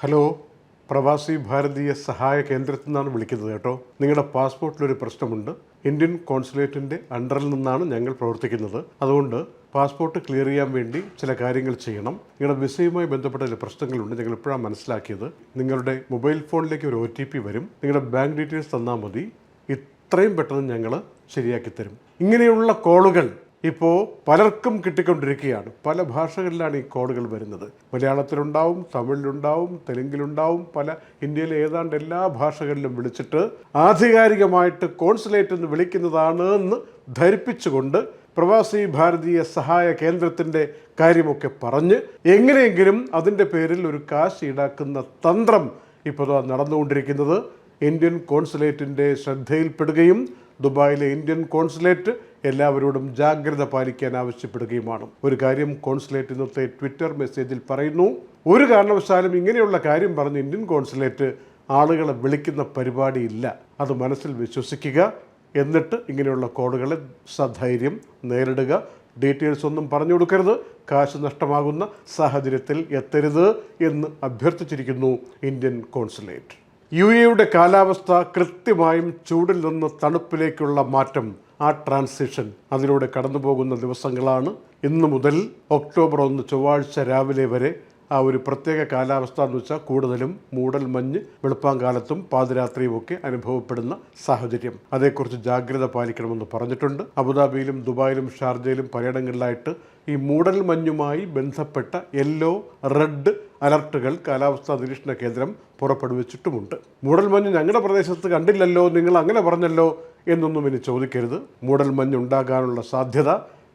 Hello Pravasi Bharatiya സഹായ കേന്ദ്രത്തിൽ നിന്നാണ് വിളിക്കുന്നത് കേട്ടോ. നിങ്ങളുടെ പാസ്പോർട്ടിലൊരു പ്രശ്നമുണ്ട്. ഇന്ത്യൻ കോൺസുലേറ്റിന്റെ അണ്ടറിൽ നിന്നാണ് ഞങ്ങൾ പ്രവർത്തിക്കുന്നത്. അതുകൊണ്ട് പാസ്പോർട്ട് ക്ലിയർ ചെയ്യാൻ വേണ്ടി ചില കാര്യങ്ങൾ ചെയ്യണം. നിങ്ങളുടെ വിസയുമായി ബന്ധപ്പെട്ട ചില പ്രശ്നങ്ങളുണ്ട്. ഞങ്ങൾ ഇപ്പോഴാണ് മനസ്സിലാക്കിയത്. നിങ്ങളുടെ മൊബൈൽ ഫോണിലേക്ക് ഒരു ഒ വരും. നിങ്ങളുടെ ബാങ്ക് ഡീറ്റെയിൽസ് തന്നാൽ മതി. ഇത്രയും പെട്ടെന്ന് ഞങ്ങൾ ശരിയാക്കി തരും. ഇങ്ങനെയുള്ള കോളുകൾ ഇപ്പോൾ പലർക്കും കിട്ടിക്കൊണ്ടിരിക്കുകയാണ്. പല ഭാഷകളിലാണ് ഈ കോഡുകൾ വരുന്നത്. മലയാളത്തിലുണ്ടാവും തമിഴിലുണ്ടാവും തെലുങ്കിലുണ്ടാവും പല ഇന്ത്യയിലെ ഏതാണ്ട് എല്ലാ ഭാഷകളിലും വിളിച്ചിട്ട് ആധികാരികമായിട്ട് കോൺസുലേറ്റ് എന്ന് വിളിക്കുന്നതാണ് എന്ന് ധരിപ്പിച്ചുകൊണ്ട് പ്രവാസി ഭാരതീയ സഹായ കേന്ദ്രത്തിന്റെ കാര്യമൊക്കെ പറഞ്ഞ് എങ്ങനെയെങ്കിലും അതിന്റെ പേരിൽ ഒരു കാശ് ഈടാക്കുന്ന തന്ത്രം ഇപ്പോൾ നടന്നുകൊണ്ടിരിക്കുന്നത്. ഇന്ത്യൻ കോൺസുലേറ്റിന്റെ ശ്രദ്ധയിൽപ്പെടുകയും ദുബായിലെ ഇന്ത്യൻ കോൺസുലേറ്റ് എല്ലാവരോടും ജാഗ്രത പാലിക്കാൻ ആവശ്യപ്പെടുകയുമാണ്. ഒരു കാര്യം കോൺസുലേറ്റ് ഇന്നത്തെ ട്വിറ്റർ മെസ്സേജിൽ പറയുന്നു ഒരു കാരണവശാലും ഇങ്ങനെയുള്ള കാര്യം പറഞ്ഞ് ഇന്ത്യൻ കോൺസുലേറ്റ് ആളുകളെ വിളിക്കുന്ന പരിപാടിയില്ല അത് മനസ്സിൽ വിശ്വസിക്കുക എന്നിട്ട് ഇങ്ങനെയുള്ള കോളുകളെ സധൈര്യം നേരിടുക. ഡീറ്റെയിൽസ് ഒന്നും പറഞ്ഞു കൊടുക്കരുത്. കാശ് നഷ്ടമാകുന്ന സാഹചര്യത്തിൽ എത്തരുത് എന്ന് അഭ്യർത്ഥിച്ചിരിക്കുന്നു ഇന്ത്യൻ കോൺസുലേറ്റ്. യു എയുടെ കാലാവസ്ഥ കൃത്യമായും ചൂടിൽ നിന്ന് തണുപ്പിലേക്കുള്ള മാറ്റം ആ ട്രാൻസിഷൻ അതിലൂടെ കടന്നു പോകുന്ന ദിവസങ്ങളാണ്. ഇന്ന് മുതൽ ഒക്ടോബർ ഒന്ന് ചൊവ്വാഴ്ച രാവിലെ വരെ ആ ഒരു പ്രത്യേക കാലാവസ്ഥ എന്ന് വെച്ചാൽ കൂടുതലും മൂടൽ മഞ്ഞ് വെളുപ്പാങ്കാലത്തും പാതിരാത്രിയും ഒക്കെ അനുഭവപ്പെടുന്ന സാഹചര്യം. അതേക്കുറിച്ച് ജാഗ്രത പാലിക്കണമെന്ന് പറഞ്ഞിട്ടുണ്ട്. അബുദാബിയിലും ദുബായിലും ഷാർജയിലും പലയിടങ്ങളിലായിട്ട് ഈ മൂടൽ മഞ്ഞുമായി ബന്ധപ്പെട്ട യെല്ലോ റെഡ് അലർട്ടുകൾ കാലാവസ്ഥാ നിരീക്ഷണ കേന്ദ്രം പുറപ്പെടുവിച്ചിട്ടുമുണ്ട്. മൂടൽമഞ്ഞ് ഞങ്ങളുടെ പ്രദേശത്ത് കണ്ടില്ലല്ലോ നിങ്ങൾ അങ്ങനെ പറഞ്ഞല്ലോ എന്നൊന്നും ഇനി ചോദിക്കരുത്. മൂടൽമഞ്ഞ് ഉണ്ടാകാനുള്ള സാധ്യത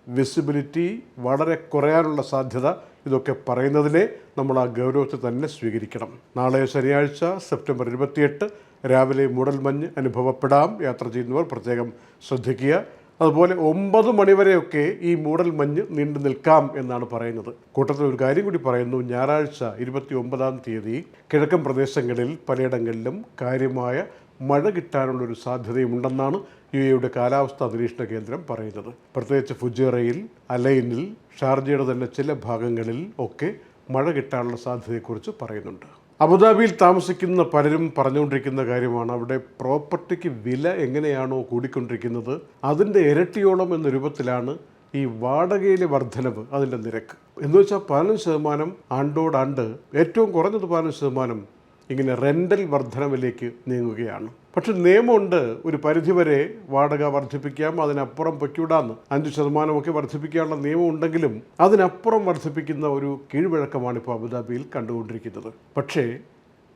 വിസിബിലിറ്റി വളരെ കുറയാനുള്ള സാധ്യത ഇതൊക്കെ പറയുന്നതിനെ നമ്മൾ ആ ഗൗരവത്തിൽ തന്നെ സ്വീകരിക്കണം. നാളെ ശനിയാഴ്ച സെപ്റ്റംബർ ഇരുപത്തിയെട്ട് രാവിലെ മൂടൽമഞ്ഞ് അനുഭവപ്പെടാം. യാത്ര ചെയ്യുന്നവർ പ്രത്യേകം ശ്രദ്ധിക്കുക. അതുപോലെ ഒമ്പത് മണിവരെയൊക്കെ ഈ മൂടൽ മഞ്ഞ് നീണ്ടു നിൽക്കാം എന്നാണ് പറയുന്നത്. കൂട്ടത്തിൽ ഒരു കാര്യം കൂടി പറയുന്നു. ഞായറാഴ്ച ഇരുപത്തി ഒമ്പതാം തീയതി കിഴക്കൻ പ്രദേശങ്ങളിൽ പലയിടങ്ങളിലും കാര്യമായ മഴ കിട്ടാനുള്ളൊരു സാധ്യതയുമുണ്ടെന്നാണ് യു എയുടെ കാലാവസ്ഥാ നിരീക്ഷണ കേന്ദ്രം പറയുന്നത്. പ്രത്യേകിച്ച് ഫുജേറയിൽ അലൈനിൽ ഷാർജയുടെ തന്നെ ചില ഭാഗങ്ങളിൽ ഒക്കെ മഴ കിട്ടാനുള്ള സാധ്യതയെക്കുറിച്ച് പറയുന്നുണ്ട്. അബുദാബിയിൽ താമസിക്കുന്ന പലരും പറഞ്ഞുകൊണ്ടിരിക്കുന്ന കാര്യമാണ് അവിടെ പ്രോപ്പർട്ടിക്ക് വില എങ്ങനെയാണോ കൂടിക്കൊണ്ടിരിക്കുന്നത് അതിന്റെ ഇരട്ടിയോളം എന്ന രൂപത്തിലാണ് ഈ വാടകയിലെ വർധനവ് അതിന്റെ നിരക്ക്. എന്ന് വെച്ചാൽ പതിനഞ്ച് ശതമാനം ആണ്ടോടാണ്ട് ഏറ്റവും കുറഞ്ഞത് പതിനഞ്ച് ശതമാനം ഇങ്ങനെ റെന്റൽ വർധനവിലേക്ക് നീങ്ങുകയാണ്. പക്ഷെ നിയമമുണ്ട് ഒരു പരിധിവരെ വാടക വർദ്ധിപ്പിക്കാം അതിനപ്പുറം പൊയ്ക്കൂടാന്ന് അഞ്ച് ശതമാനമൊക്കെ വർദ്ധിപ്പിക്കാനുള്ള നിയമം ഉണ്ടെങ്കിലും അതിനപ്പുറം വർദ്ധിപ്പിക്കുന്ന ഒരു കീഴ്വഴക്കമാണ് ഇപ്പോൾ അബുദാബിയിൽ കണ്ടുകൊണ്ടിരിക്കുന്നത്. പക്ഷേ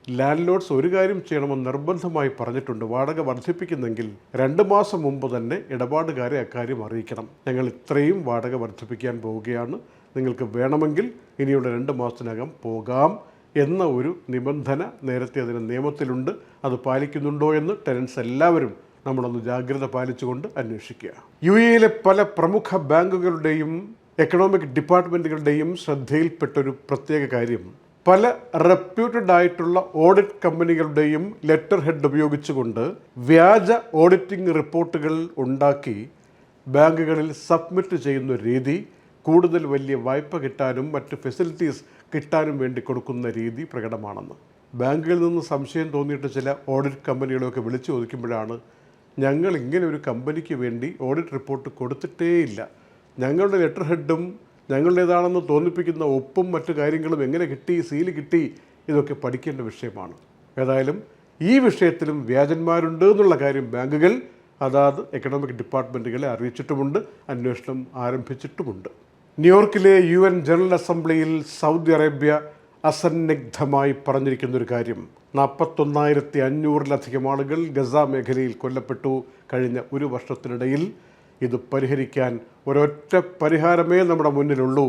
ലാൻഡ് ലോഡ്സ് ഒരു കാര്യം ചെയ്യണമെന്ന് നിർബന്ധമായി പറഞ്ഞിട്ടുണ്ട്. വാടക വർദ്ധിപ്പിക്കുന്നെങ്കിൽ രണ്ട് മാസം മുമ്പ് തന്നെ ഇടപാടുകാരെ അക്കാര്യം അറിയിക്കണം. ഞങ്ങൾ ഇത്രയും വാടക വർദ്ധിപ്പിക്കാൻ പോവുകയാണ്. നിങ്ങൾക്ക് വേണമെങ്കിൽ ഇനിയുള്ള രണ്ട് മാസത്തിനകം പോകാം. എന്ന ഒരു നിബന്ധന നേരത്തെ അതിന് നിയമത്തിലുണ്ട്. അത് പാലിക്കുന്നുണ്ടോ എന്ന് ടെനൻസ് എല്ലാവരും നമ്മളൊന്ന് ജാഗ്രത പാലിച്ചുകൊണ്ട് അന്വേഷിക്കുക. യു എയിലെ പല പ്രമുഖ ബാങ്കുകളുടെയും എക്കണോമിക് ഡിപ്പാർട്ട്മെന്റുകളുടെയും ശ്രദ്ധയിൽപ്പെട്ടൊരു പ്രത്യേക കാര്യം. പല റെപ്യൂട്ടഡ് ആയിട്ടുള്ള ഓഡിറ്റ് കമ്പനികളുടെയും ലെറ്റർ ഹെഡ് ഉപയോഗിച്ചുകൊണ്ട് വ്യാജ ഓഡിറ്റിംഗ് റിപ്പോർട്ടുകൾ ഉണ്ടാക്കി ബാങ്കുകളിൽ സബ്മിറ്റ് ചെയ്യുന്ന രീതി കൂടുതൽ വലിയ വായ്പ കിട്ടാനും മറ്റ് ഫെസിലിറ്റീസ് കിട്ടാനും വേണ്ടി കൊടുക്കുന്ന രീതി പ്രകടമാണെന്ന്. ബാങ്കിൽ നിന്ന് സംശയം തോന്നിയിട്ട് ചില ഓഡിറ്റ് കമ്പനികളെയൊക്കെ വിളിച്ചു ചോദിക്കുമ്പോഴാണ് ഞങ്ങൾ ഇങ്ങനെ ഒരു കമ്പനിക്ക് വേണ്ടി ഓഡിറ്റ് റിപ്പോർട്ട് കൊടുത്തിട്ടേയില്ല. ഞങ്ങളുടെ ലെറ്റർ ഹെഡും ഞങ്ങളുടേതാണെന്ന് തോന്നിപ്പിക്കുന്ന ഒപ്പും മറ്റു കാര്യങ്ങളും എങ്ങനെ കിട്ടി സീൽ കിട്ടി ഇതൊക്കെ പഠിക്കേണ്ട വിഷയമാണ്. ഏതായാലും ഈ വിഷയത്തിലും വ്യാജന്മാരുണ്ട് എന്നുള്ള കാര്യം ബാങ്കുകൾ അതാത് എക്കണോമിക് ഡിപ്പാർട്ട്മെന്റുകളെ അറിയിച്ചിട്ടുമുണ്ട് അന്വേഷണം ആരംഭിച്ചിട്ടുമുണ്ട്. ന്യൂയോർക്കിലെ യു എൻ ജനറൽ അസംബ്ലിയിൽ സൗദി അറേബ്യ അസന്നിഗ്ധമായി പറഞ്ഞിരിക്കുന്ന ഒരു കാര്യം. നാൽപ്പത്തൊന്നായിരത്തി അഞ്ഞൂറിലധികം ആളുകൾ ഗസ മേഖലയിൽ കൊല്ലപ്പെട്ടു കഴിഞ്ഞ ഒരു വർഷത്തിനിടയിൽ ഇത് പരിഹരിക്കാൻ ഒരൊറ്റ പരിഹാരമേ നമ്മുടെ മുന്നിലുള്ളൂ.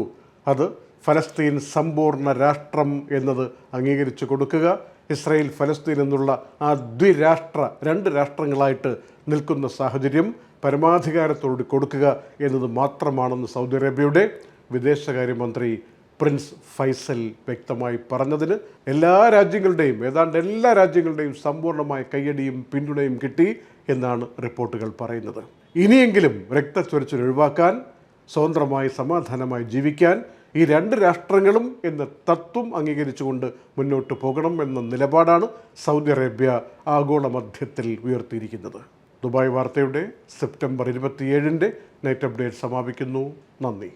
അത് ഫലസ്തീൻ സമ്പൂർണ രാഷ്ട്രം എന്നത് അംഗീകരിച്ചു കൊടുക്കുക. ഇസ്രായേൽ ഫലസ്തീൻ എന്നുള്ള ആ ദ്വിരാഷ്ട്ര രണ്ട് രാഷ്ട്രങ്ങളായിട്ട് നിൽക്കുന്ന സാഹചര്യം പരമാധികാരത്തോട് കൊടുക്കുക എന്നത് മാത്രമാണെന്ന് സൗദി അറേബ്യയുടെ വിദേശകാര്യമന്ത്രി പ്രിൻസ് ഫൈസൽ വ്യക്തമായി പറഞ്ഞതിന് എല്ലാ രാജ്യങ്ങളുടെയും ഏതാണ്ട് എല്ലാ രാജ്യങ്ങളുടെയും സമ്പൂർണമായ കയ്യടിയും പിന്തുണയും കിട്ടി എന്നാണ് റിപ്പോർട്ടുകൾ പറയുന്നത്. ഇനിയെങ്കിലും രക്തച്ചൊരിച്ചിൽ ഒഴിവാക്കാൻ സ്വതന്ത്രമായി സമാധാനമായി ജീവിക്കാൻ ഈ രണ്ട് രാഷ്ട്രങ്ങളും എന്ന തത്വം അംഗീകരിച്ചുകൊണ്ട് മുന്നോട്ട് പോകണം എന്ന നിലപാടാണ് സൗദി അറേബ്യ ആഗോള മധ്യത്തിൽ ഉയർത്തിയിരിക്കുന്നത്. ദുബായ് വാർത്തയുടെ സെപ്റ്റംബർ ഇരുപത്തിയേഴിന്റെ നൈറ്റ് അപ്ഡേറ്റ് സമാപിക്കുന്നു. നന്ദി.